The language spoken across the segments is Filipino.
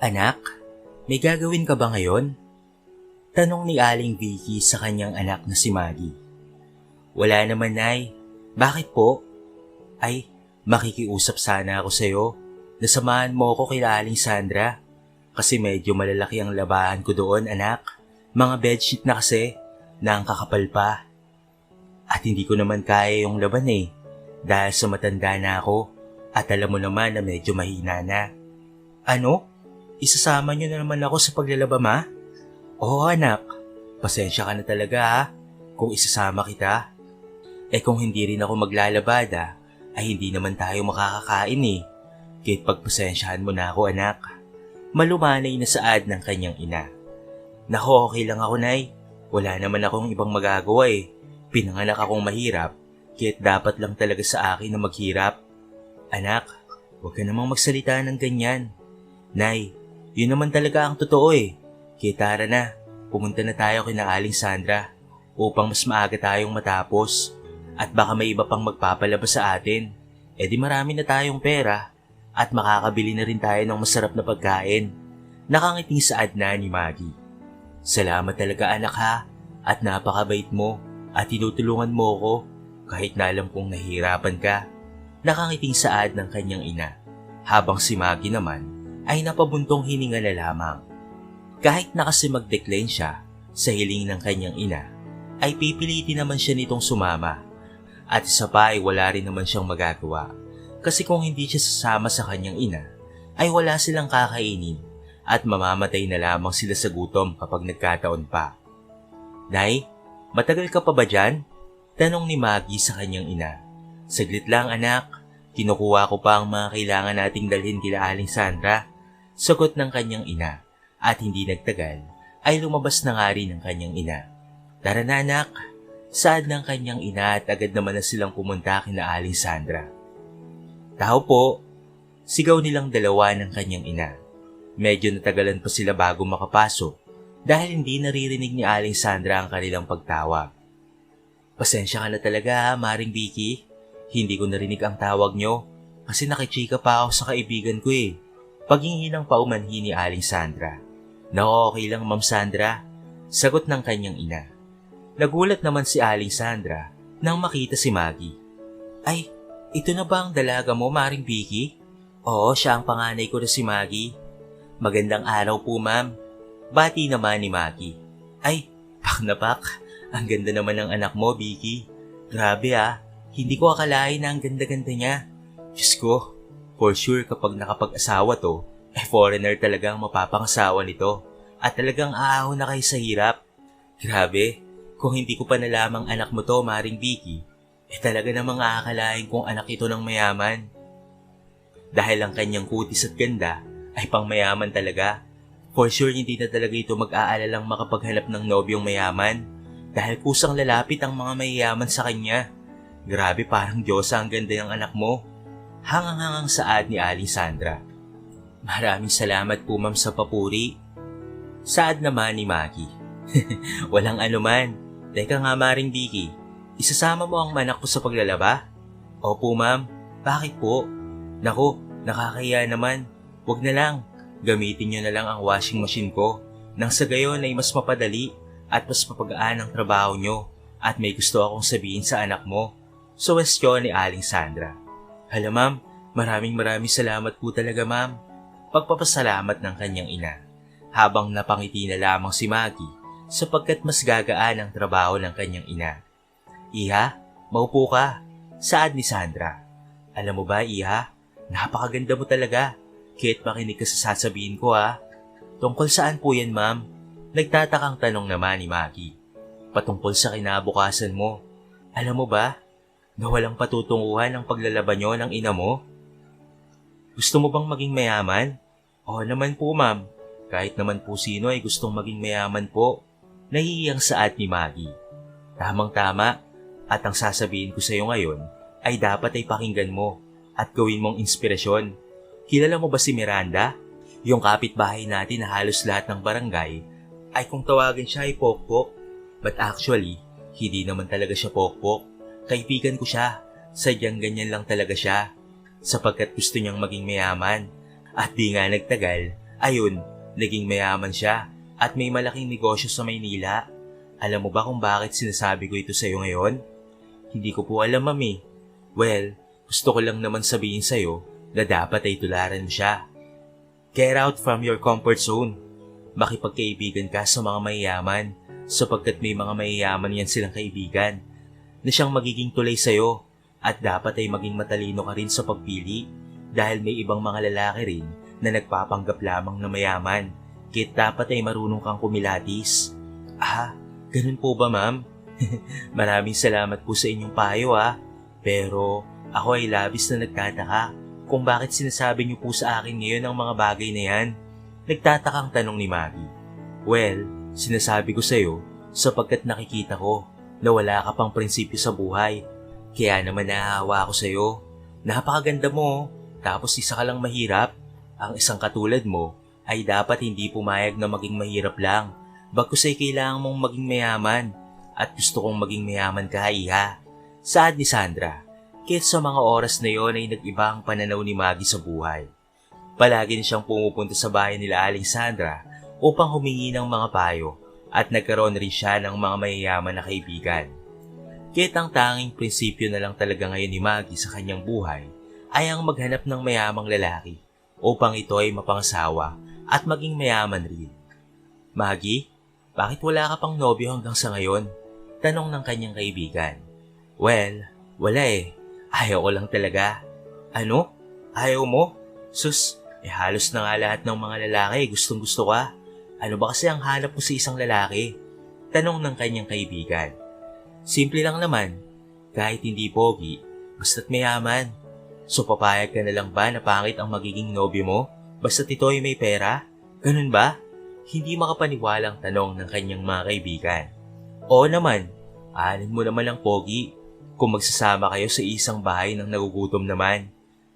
Anak, may gagawin ka ba ngayon? Tanong ni Aling Vicky sa kanyang anak na si Maggie. Wala naman, Nay. Bakit po? Ay, makikiusap sana ako sa'yo. Nasamahan mo ako kila Aling Sandra. Kasi medyo malalaki ang labahan ko doon, anak. Mga bedsheet na kasi, na ang kakapal pa. At hindi ko naman kaya yung laban eh. Dahil sa matanda na ako. At alam mo naman na medyo mahina na. Ano? Isasama niyo na naman ako sa paglalaba, ma? Oo, anak. Pasensya ka na talaga, ha? Kung isasama kita. Eh kung hindi rin ako maglalabada, ay hindi naman tayo makakakain eh. Kahit pagpasensyahan mo na ako, anak. Malumanay na saad ng kanyang ina. Nako, okay lang ako, Nay. Wala naman akong ibang magagawa eh. Pinanganak akong mahirap, kahit dapat lang talaga sa akin na maghirap. Anak, huwag ka namang magsalita ng ganyan. Nay, yun naman talaga ang totoo eh. Kaya tara na, pumunta na tayo kina Aling Sandra upang mas maaga tayong matapos. At baka may iba pang magpapalabas sa atin. E di marami na tayong pera at makakabili na rin tayo ng masarap na pagkain. Nakangiting saad na ni Maggie. Salamat talaga anak ha at napakabait mo at tinutulungan mo ko kahit na alam kong nahihirapan ka. Nakangiting saad ng kanyang ina habang si Maggie naman ay napabuntong hininga na lamang. Kahit nakasimag-decline siya sa hiling ng kanyang ina, ay pipilitin naman siya nitong sumama. At isa pa ay wala rin naman siyang magagawa. Kasi kung hindi siya sasama sa kanyang ina, ay wala silang kakainin at mamamatay na lamang sila sa gutom kapag nagkataon pa. Nay, matagal ka pa ba dyan? Tanong ni Maggie sa kanyang ina. Saglit lang anak, kinukuha ko pa ang mga kailangan nating dalhin kila Aling Sandra. Sagot ng kanyang ina at hindi nagtagal ay lumabas na nga rin ang kanyang ina. Tara na anak, saad ng kanyang ina at agad naman na silang pumunta kina Aling Sandra. Tao po, sigaw nilang dalawa ng kanyang ina. Medyo natagalan pa sila bago makapasok dahil hindi naririnig ni Aling Sandra ang kanilang pagtawag. Pasensya ka na talaga Maring Vicky. Hindi ko narinig ang tawag nyo kasi nakichika pa ako sa kaibigan ko eh. Paghingi ng paumanhi ni Aling Sandra. Nako, okay lang Ma'am Sandra. Sagot ng kanyang ina. Nagulat naman si Aling Sandra nang makita si Maggie. Ay, ito na ba ang dalaga mo, Maring Vicky? Oo, siya ang panganay ko na si Maggie. Magandang araw po, ma'am. Bati naman ni Maggie. Ay, pak na pak. Ang ganda naman ng anak mo, Vicky. Grabe ah, hindi ko akalain na ang ganda-ganda niya. Diyos ko, for sure kapag nakapag-asawa to, eh foreigner talagang mapapangasawa nito. At talagang aahaw na kayo sa hirap. Grabe, kung hindi ko pa nalamang anak mo to, Maring Vicky, eh talaga namang aakalain kong anak ito ng mayaman. Dahil ang kanyang kutis at ganda ay pang mayaman talaga. For sure hindi na talaga ito mag-aalalang makapaghanap ng nobyong mayaman dahil kusang lalapit ang mga mayayaman sa kanya. Grabe parang Diyosa ang ganda ng anak mo. Hangang-hangang saad ni Aling Sandra. Maraming salamat po ma'am sa papuri. Saad naman ni Maggie. Walang anuman. Teka nga Maring Vicky, isasama mo ang manak ko sa paglalaba? Opo ma'am, bakit po? Naku, nakakaya naman. Huwag na lang, gamitin niyo na lang ang washing machine ko. Nang sa gayon ay mas mapadali at mas mapagaan ang trabaho niyo at may gusto akong sabihin sa anak mo. Suwestyon ni Aling Sandra. Hala ma'am, maraming maraming salamat po talaga ma'am. Pagpapasalamat ng kanyang ina. Habang napangiti na lamang si Maggie sapagkat mas gagaan ang trabaho ng kanyang ina. Iha, maupo ka. Saad ni Sandra. Alam mo ba, Iha, napakaganda mo talaga. Kahit makinig ka sa sasabihin ko ha. Tungkol saan po yan, ma'am? Nagtatakang tanong naman ni Maggie. Patungkol sa kinabukasan mo. Alam mo ba, na walang patutunguhan ang paglalaban nyo ng ina mo? Gusto mo bang maging mayaman? Oo naman po, ma'am. Kahit naman po sino ay gustong maging mayaman po. Nahihiyang saad ni Maggie. Tamang-tama, at ang sasabihin ko sa iyo ngayon ay dapat ay pakinggan mo at gawin mong inspirasyon. Kilala mo ba si Miranda? Yung kapitbahay natin na halos lahat ng barangay ay kung tawagin siya ay Pokpok. But actually, hindi naman talaga siya Pokpok. Kaibigan ko siya. Sadyang ganyan lang talaga siya. Sapagkat gusto niyang maging mayaman. At di nga nagtagal, Ayun, naging mayaman siya at may malaking negosyo sa Maynila. Alam mo ba kung bakit sinasabi ko ito sa'yo ngayon? Hindi ko po alam, mami. Well, gusto ko lang naman sabihin sa'yo na dapat ay tularan mo siya. Get out from your comfort zone. Makipagkaibigan ka sa mga mayayaman sapagkat may mga mayayaman yan silang kaibigan na siyang magiging tulay sa'yo at dapat ay maging matalino ka rin sa pagpili dahil may ibang mga lalaki rin na nagpapanggap lamang na mayaman kit dapat ay marunong kang kumilatis. Ah, ganun po ba ma'am? Maraming salamat po sa inyong payo ah. Pero ako ay labis na nagtataka kung bakit sinasabi niyo po sa akin ngayon ang mga bagay na yan. Nagtatakang tanong ni Maggie. Well, sinasabi ko sa'yo sapagkat nakikita ko na wala ka pang prinsipyo sa buhay. Kaya naman naahawa ako sa'yo. Napakaganda mo, tapos isa ka lang mahirap. Ang isang katulad mo ay dapat hindi pumayag na maging mahirap lang. Bagkus ay kailangan mong maging mayaman at gusto kong maging mayaman ka, iha. Saad ni Sandra, kahit sa mga oras na yon ay nag-iba ang pananaw ni Maggie sa buhay. Palagi na siyang pumupunta sa bahay nila Aling Sandra upang humingi ng mga payo at nagkaroon rin siya ng mga mayayaman na kaibigan. Kahit ang tanging prinsipyo na lang talaga ngayon ni Maggie sa kanyang buhay ay ang maghanap ng mayamang lalaki upang ito ay mapangasawa at maging mayaman rin. Maggie, bakit wala ka pang nobyo hanggang sa ngayon? Tanong ng kanyang kaibigan. Well, wala eh. Ayaw ko lang talaga. Ano? Ayaw mo? Sus, eh halos na nga lahat ng mga lalaki gustong gusto ka. Ano ba kasi ang hanap mo sa isang lalaki? Tanong ng kanyang kaibigan. Simple lang naman. Kahit hindi pogi, basta't mayaman. So papayag ka na lang ba na pangit ang magiging nobyo mo? Basta't ito ay may pera? Ganun ba? Hindi makapaniwalang tanong ng kanyang mga kaibigan. Oo naman, alin mo naman ang pogi. Kung magsasama kayo sa isang bahay ng nagugutom naman.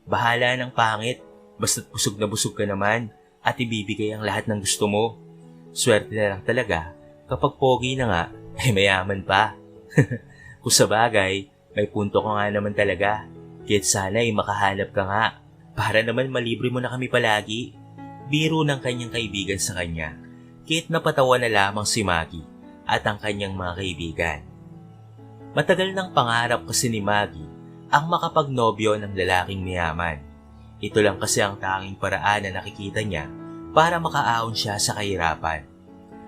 Bahala ng pangit, basta't busog na busog ka naman at ibibigay ang lahat ng gusto mo. Swerte na lang talaga kapag pogi na nga, ay mayaman pa. Kung sa bagay, may punto ka nga naman talaga. Kahit sana ay makahanap ka nga. Para naman malibre mo na kami palagi. Biro ng kanyang kaibigan sa kanya. Kahit napatawa na lamang si Maggie at ang kanyang mga kaibigan. Matagal ng pangarap kasi ni Maggie ang makapagnobyo ng lalaking mayaman. Ito lang kasi ang tanging paraan na nakikita niya para makaaon siya sa kahirapan.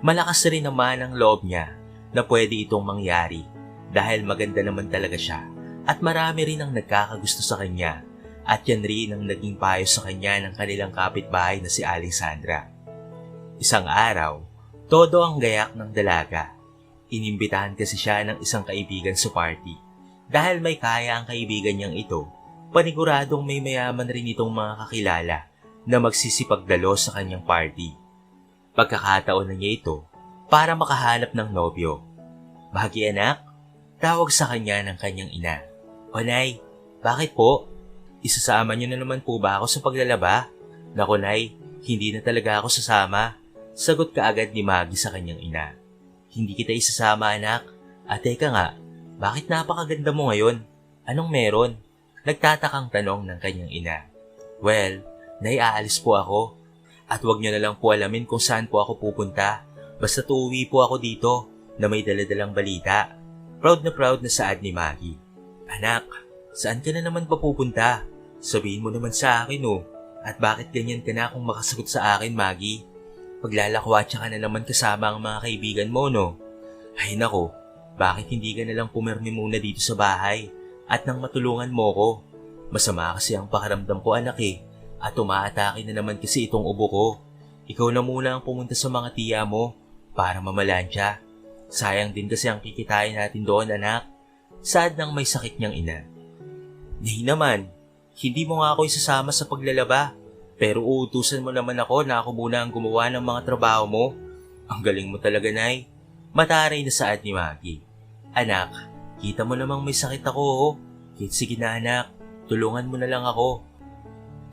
Malakas rin naman ang loob niya na pwede itong mangyari dahil maganda naman talaga siya at marami rin ang nagkakagusto sa kanya at yan rin ang naging payo sa kanya ng kanilang kapitbahay na si Alexandra. Isang araw, todo ang gayak ng dalaga. Inimbitahan kasi siya ng isang kaibigan sa party. Dahil may kaya ang kaibigan niyang ito, paniguradong may mayaman rin itong mga kakilala na magsisipagdalo sa kanyang party. Pagkakataon na niya ito para makahanap ng nobyo. Bahagi anak, tawag sa kanya ng kanyang ina. O nay, bakit po? Isasama niyo na naman po ba ako sa paglalaba? Naku nay, hindi na talaga ako sasama. Sagot ka agad ni Maggie sa kanyang ina. Hindi kita isasama anak. At teka nga, bakit napakaganda mo ngayon? Anong meron? Nagtatakang tanong ng kanyang ina. Well, naiaalis po ako. At wag niyo na lang po alamin kung saan po ako pupunta. Basta tuuwi po ako dito na may daladalang balita. Proud na proud na saad ni Maggie. Anak, saan ka na naman pa pupunta? Sabihin mo naman sa akin oh. At bakit ganyan ka na kung makasagot sa akin, Maggie? Paglalakwatsa ka na naman kasama ang mga kaibigan mo, no? Ay nako, bakit hindi ka nalang pumirmi muna dito sa bahay at nang matulungan mo ko? Masama kasi ang pakaramdam ko anak eh at umaatake na naman kasi itong ubo ko. Ikaw na muna ang pumunta sa mga tiya mo para mamalansya. Sayang din kasi ang kikitain natin doon anak. Sad nang may sakit niyang ina. Nay naman, hindi mo nga ako isasama sa paglalaba. Pero uutusan mo naman ako na ako muna ang gumawa ng mga trabaho mo. Ang galing mo talaga, Nay. Mataray na saad ni Maggie. Anak, kita mo namang may sakit ako, oh. Sige na anak, tulungan mo na lang ako.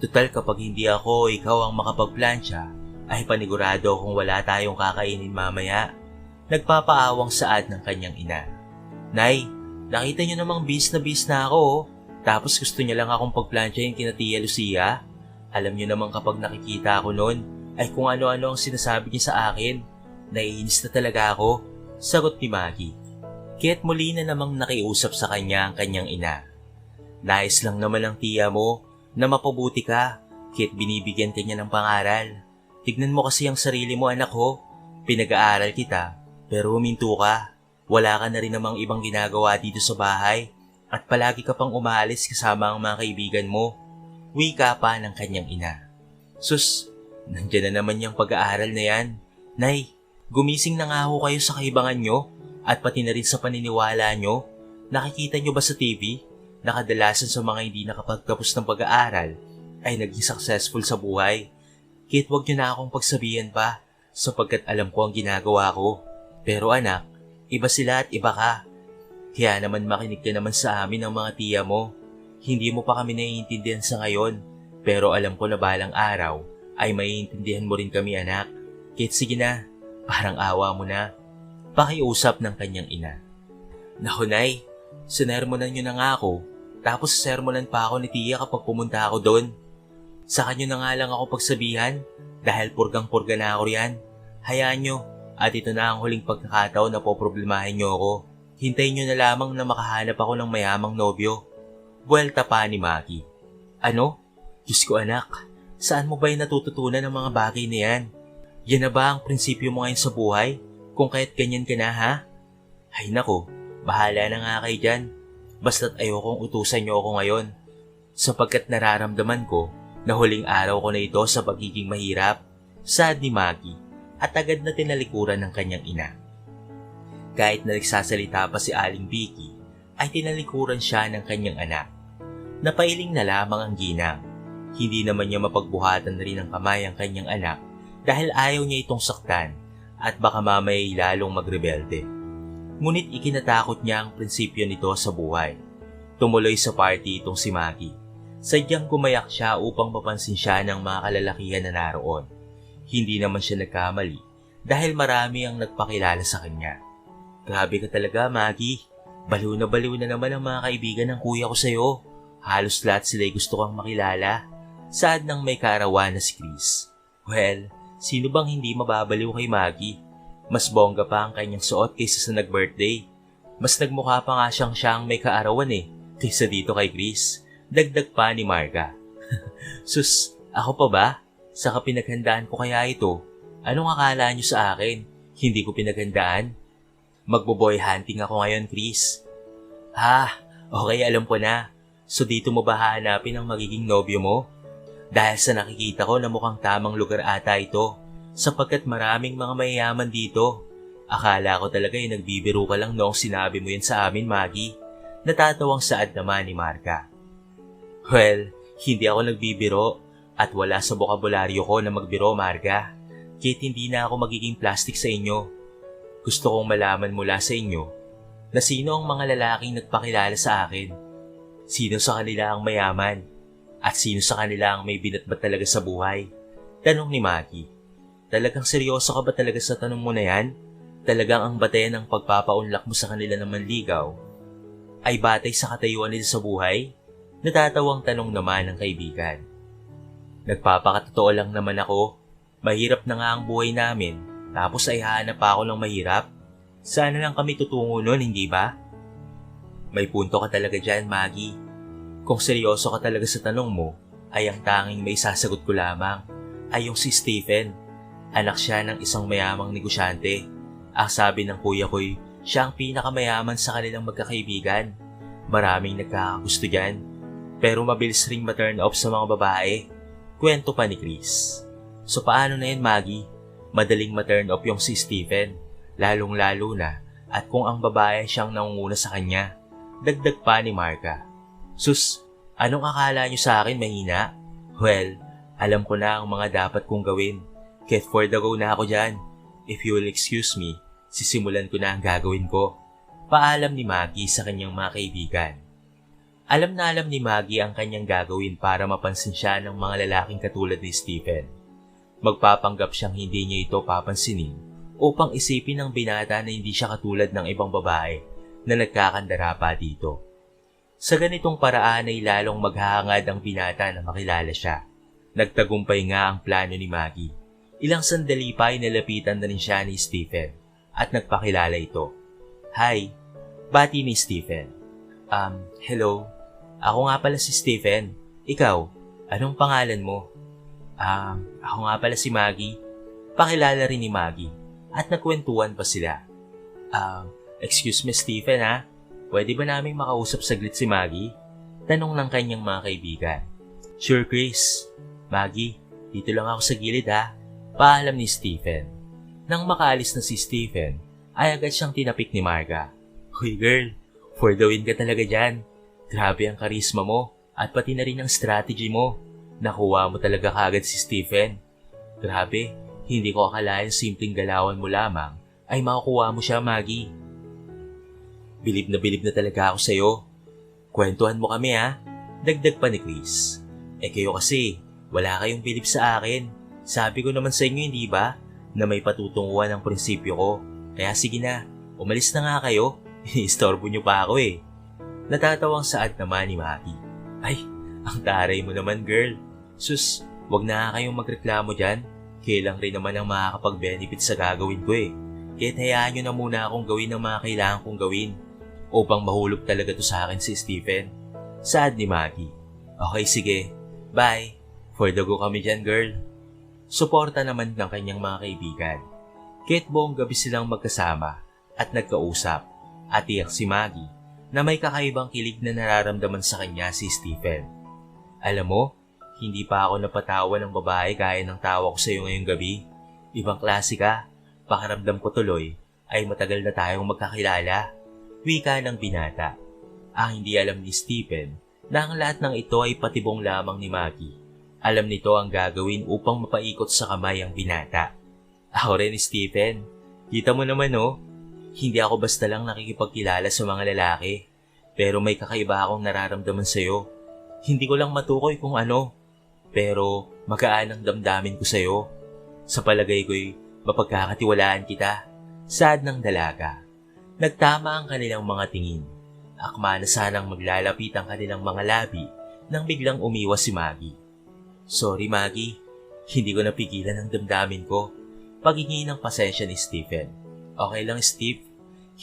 Total kapag hindi ako ikaw ang makapagplansya, ay panigurado kung wala tayong kakainin mamaya. Nagpapaawang saad ng kanyang ina. Nay, nakita niyo namang bis na bis na ako, oh. Tapos gusto niya lang akong pagplansya kina Tia Lucia. Alam niyo naman kapag nakikita ako noon, ay kung ano-ano ang sinasabi niya sa akin. Naiinis na talaga ako, sagot ni Maggie. Kaya't muli na namang nakiusap sa kanya ang kanyang ina. Nais lang naman ng tiya mo na mapabuti ka, kaya't binibigyan ka niya ng pangaral. Tignan mo kasi ang sarili mo anak ko, pinag-aaral kita, pero huminto ka. Wala ka na rin namang ibang ginagawa dito sa bahay at palagi ka pang umaalis kasama ang mga kaibigan mo. Wika pa ng kanyang ina. Sus, nandyan na naman yung pag-aaral na yan. Nay, gumising na nga ho kayo sa kaibangan nyo at pati na rin sa paniniwala nyo. Nakikita nyo ba sa TV? Nakadalasan sa mga hindi nakapagtapos ng pag-aaral ay naging successful sa buhay. Kahit wag nyo na akong pagsabihan pa sapagkat alam ko ang ginagawa ko. Pero anak, iba sila at iba ka. Kaya naman makinig ka naman sa amin ng mga tiya mo. Hindi mo pa kami naiintindihan sa ngayon, pero alam ko na balang araw ay maiintindihan mo rin kami anak. Kahit sige na, parang awa mo na. Pakiusap ng kanyang ina. Naku nay, sinermonan nyo na nga ako, tapos sermonan pa ako ni tiya kapag pumunta ako doon. Sa kanyo na nga lang ako pagsabihan, dahil purgang-purga na ako riyan. Hayaan nyo, at ito na ang huling pagkakataon na poproblemahin nyo ako. Hintayin nyo na lamang na makahanap ako ng mayamang nobyo. Buwelta pa ni Maki. Ano? Diyos ko anak, saan mo ba yung natututunan ng mga bagay na yan? Yan na ba ang prinsipyo mo ngayon sa buhay? Kung kaya't ganyan ka na ha? Ay nako, bahala na nga kayo dyan. Basta't ayokong utusan nyo ako ngayon. Sapagkat nararamdaman ko na huling araw ko na ito sa pagiging mahirap. Sad ni Maggie at agad na tinalikuran ng kanyang ina. Kahit na pa si Aling Vicky, ay tinalikuran siya ng kanyang anak. Napailing na lamang ang ginang. Hindi naman niya mapagbuhatan rin ng kamay ang kanyang anak dahil ayaw niya itong saktan at baka mamay lalong magrebelde. Ngunit ikinatakot niya ang prinsipyo nito sa buhay. Tumuloy sa party itong si Maggie. Sadyang gumayak siya upang mapansin siya ng mga kalalakihan na naroon. Hindi naman siya nagkamali dahil marami ang nagpakilala sa kanya. Grabe ka talaga, Maggie. Baliw na baliw na naman ang mga kaibigan ng kuya ko sa'yo. Halos lahat sila'y gusto kang makilala. Saad nang may kaarawan na si Chris. Well, sino bang hindi mababaliw kay Maggie? Mas bongga pa ang kanyang suot kaysa sa nag-birthday. Mas nagmukha pa nga siyang siyang may kaarawan eh, kaysa dito kay Chris. Dagdag pa ni Marga. Sus, ako pa ba? Saka pinaghandaan ko kaya ito? Anong akala niyo sa akin? Hindi ko pinaghandaan? Magbo-boy hunting ako ngayon, Chris. Ha, okay, alam ko na. So dito mo ba hahanapin ang magiging nobyo mo? Dahil sa nakikita ko na mukhang tamang lugar ata ito, sapagkat maraming mga mayayaman dito. Akala ko talaga ay nagbibiro ka lang noong sinabi mo yan sa amin, Maggie. Natatawang saad naman ni Marga. Well, hindi ako nagbibiro at wala sa bokabularyo ko na magbiro, Marga. Kahit hindi na ako magiging plastic sa inyo. Gusto kong malaman mula sa inyo na sino ang mga lalaking nagpakilala sa akin. Sino sa kanila ang mayaman at sino sa kanila ang may binatbat talaga sa buhay. Tanong ni Maggie. Talagang seryoso ka ba talaga sa tanong mo na yan? Talagang ang batayan ng pagpapaunlak mo sa kanila na manligaw ay batay sa katayuan nila sa buhay? Natatawang tanong naman ng kaibigan. Nagpapakatotoo lang naman ako. Mahirap na nga ang buhay namin, tapos ay hahanap pa ako ng mahirap. Sana lang kami tutungo nun, hindi ba? May punto ka talaga dyan, Maggie. Kung seryoso ka talaga sa tanong mo, ay ang tanging may sasagot ko lamang ay yung si Stephen. Anak siya ng isang mayamang negosyante. Ang sabi ng kuya ko'y siya ang pinakamayaman sa kanilang magkakaibigan. Maraming nagkakagusto dyan. Pero mabilis ring ma-turn off sa mga babae. Kwento pa ni Chris. So paano na yan, Maggie? Madaling ma-turn off yung si Stephen. Lalong-lalo na at kung ang babae siyang nangunguna sa kanya. Dagdag pa ni Marka. Sus, anong akala niyo sa akin mahina? Well, alam ko na ang mga dapat kong gawin. Get for the go na ako dyan. If you will excuse me, sisimulan ko na ang gagawin ko. Paalam ni Maggie sa kanyang mga kaibigan. Alam na alam ni Maggie ang kanyang gagawin para mapansin siya ng mga lalaking katulad ni Stephen. Magpapanggap siyang hindi niya ito papansinin upang isipin ng binata na hindi siya katulad ng ibang babae na nagkakandara pa dito. Sa ganitong paraan ay lalong maghahangad ang binata na makilala siya. Nagtagumpay nga ang plano ni Maggie. Ilang sandali pa ay nalapitan na rin siya ni Stephen at nagpakilala ito. Hi, bati ni Stephen. Um, hello. Ako nga pala si Stephen. Ikaw, anong pangalan mo? Um, ako nga pala si Maggie. Pakilala rin ni Maggie at nagkwentuhan pa sila. Um, excuse me Stephen ha, pwede ba naming makausap saglit si Maggie? Tanong ng kanyang mga kaibigan. Sure Chris. Maggie, dito lang ako sa gilid ha. Paalam ni Stephen. Nang makaalis na si Stephen, ay agad siyang tinapik ni Marga. Hoy girl, for the win ka talaga dyan. Grabe ang karisma mo at pati na rin ang strategy mo. Nakuha mo talaga kagad si Stephen. Grabe, hindi ko akalain simpleng galawan mo lamang ay makukuha mo siya, Maggie. Bilib na bilib na talaga ako sa'yo. Kwentuhan mo kami ha. Dagdag pa ni Chris. Eh kayo kasi, wala kayong bilib sa akin. Sabi ko naman sa inyo, hindi ba? Na may patutunguhan ang prinsipyo ko. Kaya sige na, umalis na nga kayo. Istorbo niyo pa ako eh. Natatawang saad naman ni Maggie. Ay, ang taray mo naman girl. Sus, wag na kayong magreklamo dyan. Kailang rin naman ang makakapag-benefit sa gagawin ko eh. Kahit hayaan nyo na muna akong gawin ang mga kailangan kong gawin upang mahulog talaga to sa akin si Stephen. Saad ni Maggie. Okay, sige. Bye. For the go kami dyan, girl. Suporta naman ng kanyang mga kaibigan. Kahit buong gabi silang magkasama at nagkausap at iyak si Maggie na may kakaibang kilig na nararamdaman sa kanya si Stephen. Alam mo, hindi pa ako napatawa ng babae gaya ng tawa ko sa iyo ngayong gabi. Ibang klase ka. Pakaramdam ko tuloy ay matagal na tayong magkakilala. Wika ng binata. Ang hindi alam ni Stephen na ang lahat ng ito ay patibong lamang ni Maggie. Alam nito ang gagawin upang mapaikot sa kamay ang binata. Ako rin, Stephen. Kita mo naman, oh. Hindi ako basta lang nakikipagkilala sa mga lalaki. Pero may kakaiba akong nararamdaman sa'yo. Hindi ko lang matukoy kung ano. Pero magaan ang damdamin ko sa'yo. Sa palagay ko'y mapagkakatiwalaan kita. Sad ng dalaga. Nagtama ang kanilang mga tingin. Akma na sanang maglalapit ang kanilang mga labi nang biglang umiwas si Maggie. Sorry Maggie, hindi ko napigilan ang damdamin ko. Paghingi ng pasensya ni Stephen. Okay lang Steve,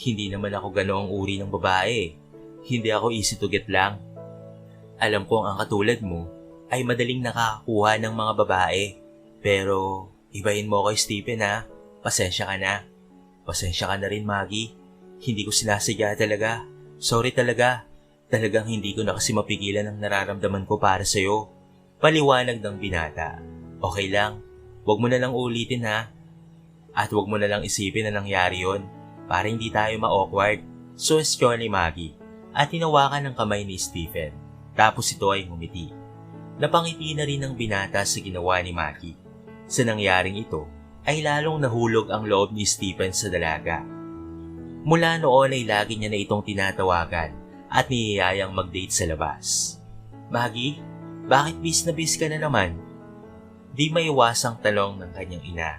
hindi naman ako ganoong uri ng babae. Hindi ako easy to get lang. Alam kong ang katulad mo ay madaling nakakakuha ng mga babae. Pero ibahin mo kay Stephen ha, pasensya ka na. Pasensya ka na rin Maggie, hindi ko sinasadya talaga. Sorry talaga, talagang hindi ko na kasi mapigilan ang nararamdaman ko para sa'yo. Paliwanag ng binata. Okay lang, wag mo na lang ulitin ha. At wag mo na lang isipin na nangyari yon para hindi tayo ma-awkward. Suwestyon ni Maggie at tinawakan ng kamay ni Stephen. Tapos ito ay humiti. Napangiti na rin ng binata sa ginawa ni Maggie. Sa nangyaring ito, ay lalong nahulog ang loob ni Stephen sa dalaga. Mula noon ay lagi niya na itong tinatawagan at niyayayang mag-date sa labas. Maggie, bakit bis na bis ka na naman? Di maiwasang talong ng kanyang ina.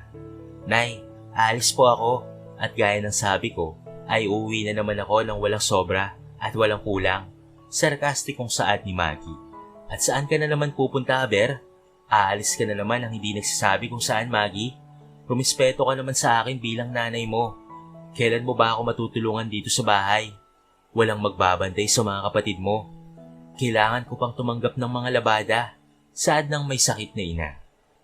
Nay, alis po ako at gaya ng sabi ko, ay uuwi na naman ako ng walang sobra at walang kulang. Sarkastikong saad ni Maggie. At saan ka na naman pupunta, Aber? Aalis ka na naman ang hindi nagsasabi kung saan, Maggie? Rumispeto ka naman sa akin bilang nanay mo. Kailan mo ba ako matutulungan dito sa bahay? Walang magbabantay sa mga kapatid mo. Kailangan ko pang tumanggap ng mga labada. Saad ng may sakit na ina.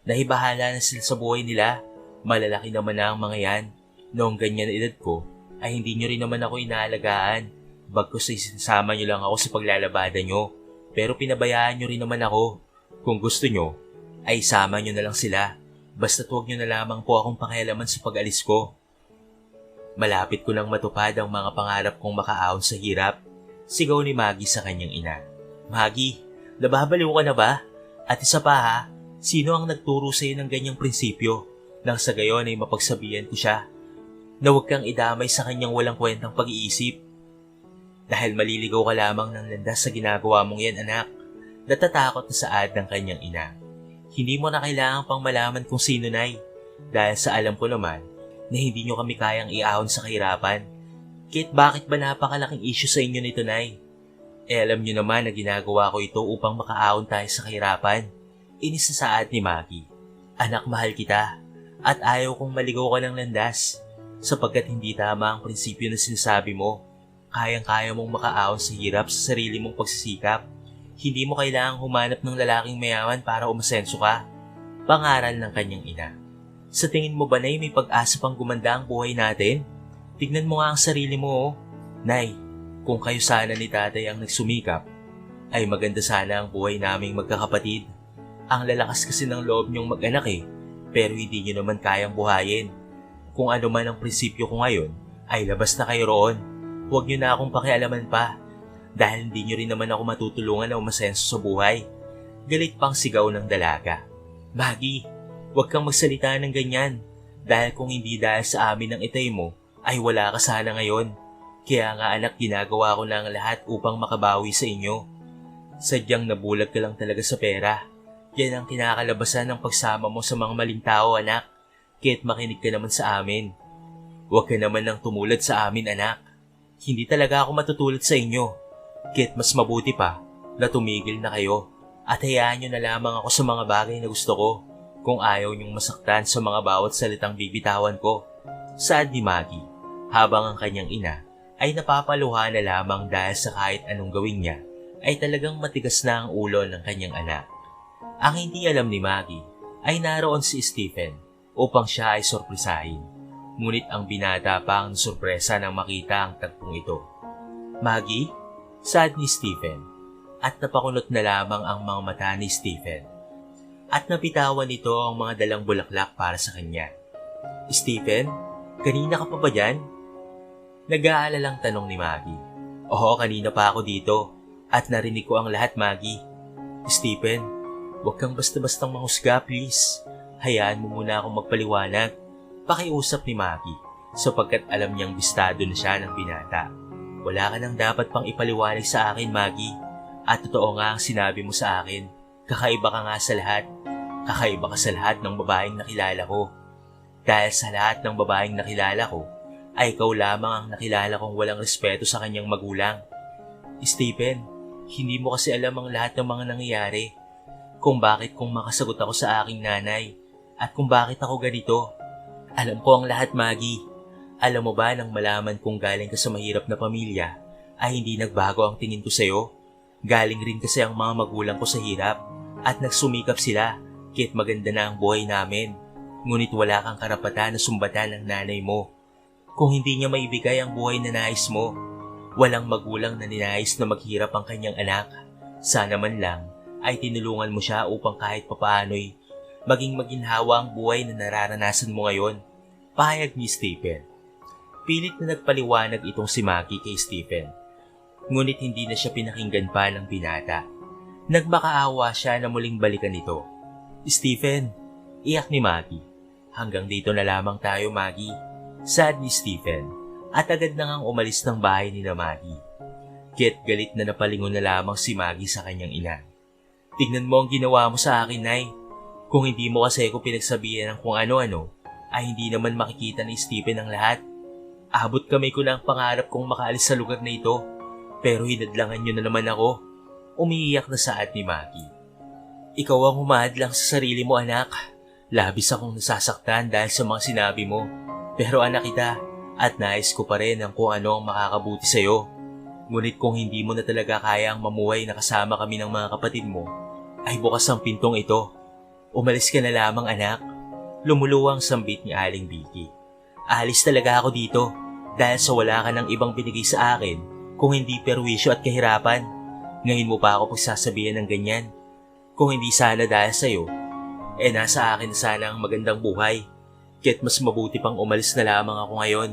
Nahibahala na sila sa buhay nila. Malalaki naman na ang mga yan. Noong ganyan na edad ko, ay hindi nyo rin naman ako inaalagaan. Bagkus ay sinasama nyo lang ako sa paglalabada nyo. Pero pinabayaan nyo rin naman ako. Kung gusto nyo, ay sama nyo na lang sila. Basta't huwag nyo na lamang po akong pakialaman sa pag-alis ko. Malapit ko nang matupad ang mga pangarap kong makaahon sa hirap. Sigaw ni Maggie sa kanyang ina. Maggie, nababaliw ka na ba? At isa pa ha, sino ang nagturo sa iyo ng ganyang prinsipyo? Nang sa gayon ay mapagsabihan ko siya na huwag kang idamay sa kanyang walang kwentang pag-iisip. Dahil maliligaw ka lamang ng landas sa ginagawa mong yan, anak. Natatakot na saad ng kanyang ina. Hindi mo na kailangan pang malaman kung sino nay. Dahil sa alam ko naman na hindi nyo kami kayang iahon sa kahirapan. Kit bakit ba napakalaking issue sa inyo nito, Nay? Eh alam nyo naman na ginagawa ko ito upang makaahon tayo sa kahirapan. Inisasaad ni Maggie. Anak, mahal kita. At ayaw kong maligaw ka ng landas sapagkat hindi tama ang prinsipyo na sinasabi mo. Kayang-kaya mong makaaon sa hirap sa sarili mong pagsisikap. Hindi mo kailangang humanap ng lalaking mayaman para umasenso ka. Pangaral ng kanyang ina. Sa tingin mo ba, Nay, may pag-asa pang gumanda ang buhay natin? Tignan mo nga ang sarili mo, oh. Nay, kung kayo sana ni tatay ang nagsumikap, ay maganda sana ang buhay naming magkakapatid. Ang lalakas kasi ng loob niyong mag-anak eh, pero hindi niyo naman kayang buhayin. Kung ano man ang prinsipyo ko ngayon, ay labas na kayo roon. Huwag niyo na akong pakialaman pa, dahil hindi niyo rin naman ako matutulungan na umasenso sa buhay. Galit pang sigaw ng dalaga. Maggie, huwag kang magsalita ng ganyan, dahil kung hindi dahil sa amin ng itay mo, ay wala ka sana ngayon. Kaya nga anak, ginagawa ko na ang lahat upang makabawi sa inyo. Sadyang nabulag ka lang talaga sa pera. Yan ang kinakalabasan ng pagsama mo sa mga maling tao, anak. Kaya't makinig ka naman sa amin. Huwag ka naman nang tumulad sa amin, anak. Hindi talaga ako matutulad sa inyo. Kaya't mas mabuti pa na tumigil na kayo at hayaan nyo na lamang ako sa mga bagay na gusto ko kung ayaw nyong masaktan sa mga bawat salitang bibitawan ko. Saad ni Maggie, habang ang kanyang ina ay napapaluha na lamang dahil sa kahit anong gawin niya ay talagang matigas na ang ulo ng kanyang anak. Ang hindi alam ni Maggie ay naroon si Stephen upang siya ay sorpresahin. Ngunit ang binata pa ang sorpresa nang makita ang tagpong ito. Maggie, sad ni Stephen at napakunot na lamang ang mga mata ni Stephen. At napitawan nito ang mga dalang bulaklak para sa kanya. Stephen, kanina ka pa ba dyan? Nag-aalalang tanong ni Maggie. Oo, kanina pa ako dito at narinig ko ang lahat, Maggie. Stephen, huwag kang basta-bastang mahusga, please. Hayaan mo muna akong magpaliwanag. Pakiusap ni Maggie sapagkat alam niyang bistado na siya ng binata. Wala ka nang dapat pang ipaliwanag sa akin, Maggie. At totoo nga ang sinabi mo sa akin. Kakaiba ka nga sa lahat. Kakaiba ka sa lahat ng babaeng nakilala ko. Dahil sa lahat ng babaeng nakilala ko, ay ikaw lamang ang nakilala kong walang respeto sa kanyang magulang. Stephen, hindi mo kasi alam ang lahat ng mga nangyayari. Kung bakit kung makasagot ako sa aking nanay at kung bakit ako ganito. Alam ko ang lahat, Maggie. Alam mo ba nang malaman kung galing ka sa mahirap na pamilya ay hindi nagbago ang tingin ko sa'yo? Galing rin kasi ang mga magulang ko sa hirap at nagsumikap sila kahit maganda na ang buhay namin. Ngunit wala kang karapatan na sumbatan ng nanay mo kung hindi niya maibigay ang buhay na nais mo. Walang magulang na ninais na maghirap ang kanyang anak. Sana man lang ay tinulungan mo siya upang kahit papaano'y maging maginhawa ang buhay na nararanasan mo ngayon. Pahayag ni Stephen. Pilit na nagpaliwanag itong si Maggie kay Stephen. Ngunit hindi na siya pinakinggan pa ng binata. Nagmakaawa siya na muling balikan ito. Stephen, iyak ni Maggie. Hanggang dito na lamang tayo, Maggie. Sad ni Stephen at agad na ngang umalis ng bahay ni na Maggie. Kit galit na napalingon na lamang si Maggie sa kanyang ina. Tignan mo ang ginawa mo sa akin, Nay. Kung hindi mo kasi ako pinagsabihan ng kung ano-ano, ay hindi naman makikita ni Stephen ang lahat. Abot kami ko na ang pangarap kong makaalis sa lugar na ito, pero hinadlangan niyo na naman ako. Umiiyak na saad ni Maggie. Ikaw ang humahadlang sa sarili mo, anak. Labis akong nasasaktan dahil sa mga sinabi mo. Pero anak kita, at nais ko pa rin ang kung ano ang makakabuti sa'yo. Ngunit kung hindi mo na talaga kayang mamuhay na kasama kami ng mga kapatid mo, ay bukas ang pintong ito. Umalis ka na lamang anak. Lumuluwang sambit ni Aling Vicky. Alis talaga ako dito dahil sa wala ka ng ibang binigay sa akin kung hindi perwisyo at kahirapan. Ngayon mo pa ako pagsasabihan ng ganyan. Kung hindi sana dahil sa'yo, eh nasa akin sana ang magandang buhay Kaya't mas mabuti pang umalis na lamang ako ngayon.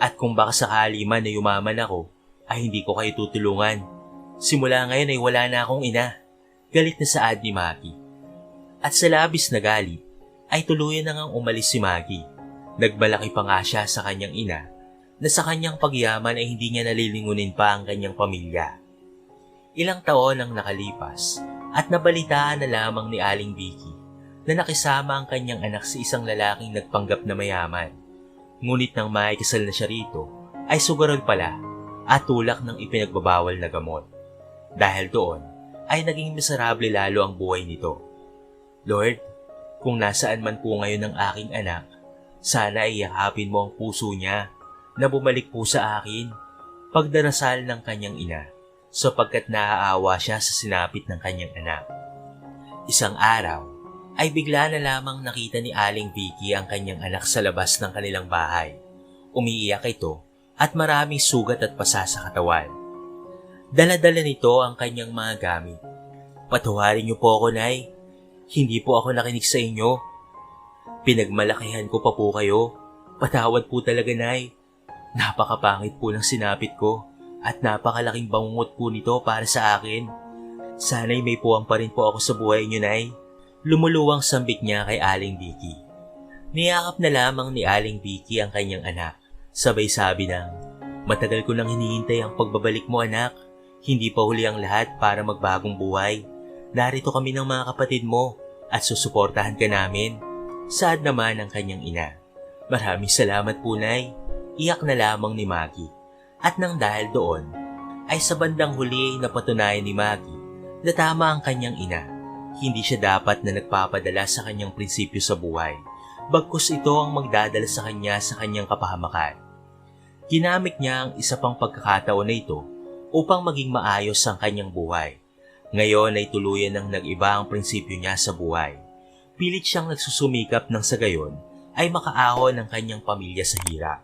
At kung baka sakali man na yumaman ako, ay hindi ko kayo tutulungan. Simula ngayon ay wala na akong ina. Galit na saad ni Maggie. At sa labis na galit, ay tuluyan na ngang umalis si Maggie. Nagbalaki pa nga siya sa kanyang ina na sa kanyang pagyaman ay hindi niya nalilingunin pa ang kanyang pamilya. Ilang taon ang nakalipas at nabalitaan na lamang ni Aling Vicky na nakisama ang kanyang anak sa isang lalaking nagpanggap na mayaman. Ngunit nang maikasal na siya rito, ay sugarol pala at tulak ng ipinagbabawal na gamot. Dahil doon, ay naging miserable lalo ang buhay nito. Lord, Kung nasaan man po ngayon ang aking anak, sana ay yakapin mo ang puso niya na bumalik po sa akin. Pagdarasal ng kanyang ina sapagkat naaawa siya sa sinapit ng kanyang anak. Isang araw, ay bigla na lamang nakita ni Aling Vicky ang kanyang anak sa labas ng kanilang bahay. Umiiyak ito at maraming sugat at pasa sa katawan. Daladala nito ang kanyang mga gamit. Patawarin niyo po ako, Nay. Hindi po ako nakinig sa inyo. Pinagmalakihan ko pa po kayo. Patawad po talaga, Nay. Napakapangit po ng sinapit ko at napakalaking bangungot po nito para sa akin. Sana'y may puwang pa rin po ako sa buhay niyo, Nay. Lumuluwang sambik niya kay Aling Vicky. Niyakap na lamang ni Aling Vicky ang kanyang anak. Sabay sabi ng, Matagal ko nang hinihintay ang pagbabalik mo anak. Hindi pa huli ang lahat para magbagong buhay. Narito kami ng mga kapatid mo at susuportahan ka namin. Saad naman ang kanyang ina. Maraming salamat po, Nay. Iyak na lamang ni Maggie. At nang dahil doon, ay sa bandang huli ay napatunayan ni Maggie na tama ang kanyang ina. Hindi siya dapat na nagpapadala sa kanyang prinsipyo sa buhay. Bagkus ito ang magdadala sa kanya sa kanyang kapahamakan. Ginamit niya ang isa pang pagkakataon na ito upang maging maayos ang kanyang buhay. Ngayon ay tuluyan ng nag-iba ang prinsipyo niya sa buhay. Pilit siyang nagsusumikap ng sa gayon ay makaahon ng kanyang pamilya sa hirap.